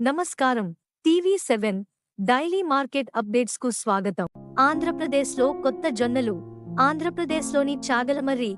నమస్కారం. TV seven daily market అప్డేట్స్కు స్వాగతం. ఆంధ్రప్రదేశ్లో కొత్త జొన్నలు ఆంధ్రప్రదేశ్లోని చాగలమర్రి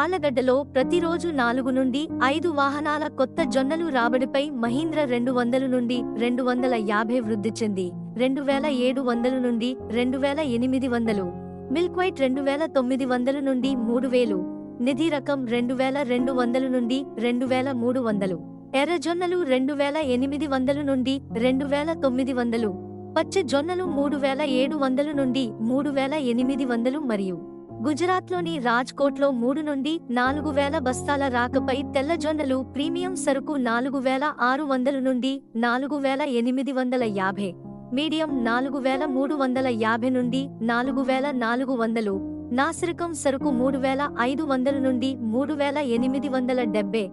ఆలగడ్డలో ప్రతిరోజు నాలుగు నుండి ఐదు వాహనాల కొత్త జొన్నలు రాబడిపై మహీంద్ర రెండు వందల నుండి రెండు వందల యాభై వృద్ధి చెంది. రెండు వేల ఏడు వందలు నుండి రెండు వేల ఎనిమిది వందలు మిల్క్ వైట్ రెండు వేల తొమ్మిది వందలు నుండి మూడు వేలు నిధి రకం రెండు వేల రెండు వందలు నుండి రెండు వేల మూడు వందలు. ఎర్రజొన్నలు రెండు వేల ఎనిమిది వందలు నుండి రెండు వేల తొమ్మిది వందలు పచ్చ జొన్నలు మూడు వేల ఏడు వందలు నుండి మూడు వేల ఎనిమిది వందలు మరియు గుజరాత్లోని రాజ్కోట్లో మూడు నుండి నాలుగు వేల బస్తాల రాకపై తెల్లజొన్నలు ప్రీమియం సరుకు నాలుగు వేల ఆరు వందలు నుండి నాలుగు వేల ఎనిమిది వందల యాభై మీడియం నాలుగు వేల మూడు వందల యాభై నుండి నాలుగు వేల నాలుగు వందలు నాసిరకం సరుకు మూడు వేల ఐదు వందల నుండి మూడు వేల ఎనిమిది వందల డెబ్బై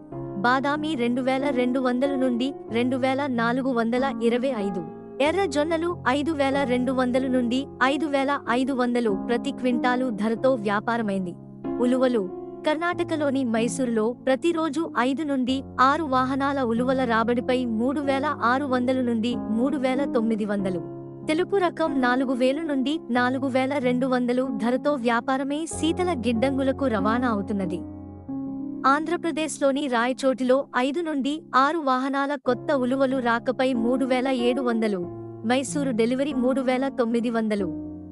బాదామి రెండు వేల రెండు వందల నుండి రెండు వేల నాలుగు వందల ఇరవై ఐదు. ఎర్ర జొన్నలు ఐదు వేల రెండు వందల నుండి ఐదు వేల ఐదు వందలు ప్రతి క్వింటాలు ధరతో వ్యాపారమైంది. ఉలువలు. కర్ణాటకలోని మైసూరులో ప్రతిరోజు ఐదు నుండి ఆరు వాహనాల ఉలువల రాబడిపై మూడు వేల ఆరు వందల నుండి మూడు వేల తొమ్మిది వందలు. తెలుపు రకం నాలుగు వేలు నుండి నాలుగు వేల రెండు వందలు ధరతో వ్యాపారమే శీతల గిడ్డంగులకు రవాణా అవుతున్నది. ఆంధ్రప్రదేశ్లోని రాయచోటిలో ఐదు నుండి ఆరు వాహనాల కొత్త ఉలువలు రాకపై మూడు వేల ఏడు వందలు మైసూరు డెలివరీ మూడు వేల తొమ్మిది వందలు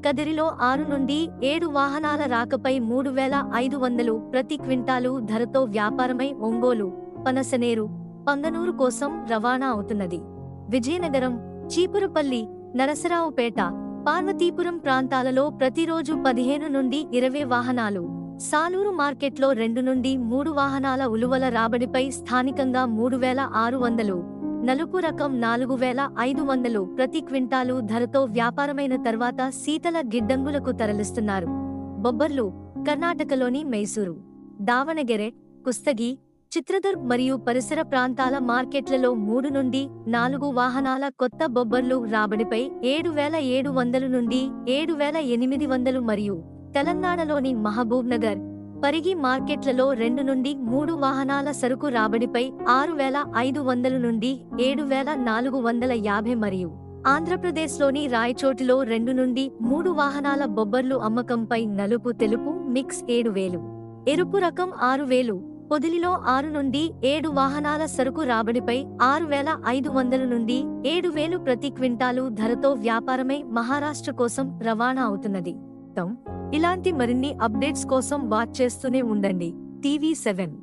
కదిరిలో ఆరు నుండి ఏడు వాహనాల రాకపై మూడు వేల ఐదు వందలు ప్రతి క్వింటాలు ధరతో వ్యాపారమై ఒంగోలు పనసనేరు పంగనూరు కోసం రవాణా అవుతున్నది. విజయనగరం చీపురుపల్లి నరసరావుపేట పార్వతీపురం ప్రాంతాలలో ప్రతిరోజు పదిహేను నుండి ఇరవై వాహనాలు సాలూరు మార్కెట్లో రెండు నుండి మూడు వాహనాల ఉలువల రాబడిపై స్థానికంగా మూడు వేల ఆరు వందలు నలుపు రకం నాలుగు వేల ఐదు వందలు ప్రతి క్వింటాలు ధరతో వ్యాపారమైన తర్వాత శీతల గిడ్డంగులకు తరలిస్తున్నారు. బొబ్బర్లు కర్ణాటకలోని మైసూరు దావణగెరె కుస్తగి చిత్రదుర్గ్ మరియు పరిసర ప్రాంతాల మార్కెట్లలో మూడు నుండి నాలుగు వాహనాల కొత్త బొబ్బర్లు రాబడిపై ఏడు వేల ఏడు వందలు నుండి ఏడు వేల ఎనిమిది వందలు మరియు తెలంగాణలోని మహబూబ్ నగర్ పరిగి మార్కెట్లలో రెండు నుండి మూడు వాహనాల సరుకు రాబడిపై ఆరు వేల ఐదు వందల నుండి ఏడు వేల నాలుగు వందల యాభై మరియు ఆంధ్రప్రదేశ్లోని రాయచోటిలో రెండు నుండి మూడు వాహనాల బొబ్బర్లు అమ్మకంపై నలుపు తెలుపు మిక్స్ ఏడు వేలు. ఎరుపు రకం ఆరు వేలు. పొదిలిలో ఆరు నుండి ఏడు వాహనాల సరుకు రాబడిపై ఆరు వేల ఐదు వందల నుండి ఏడు వేలు ప్రతి క్వింటాలు ధరతో వ్యాపారమై మహారాష్ట్ర కోసం రవాణా అవుతున్నది. ఇలాంటి మరిన్ని అప్డేట్స్ కోసం వాచ్ చేస్తూనే ఉండండి. TV seven.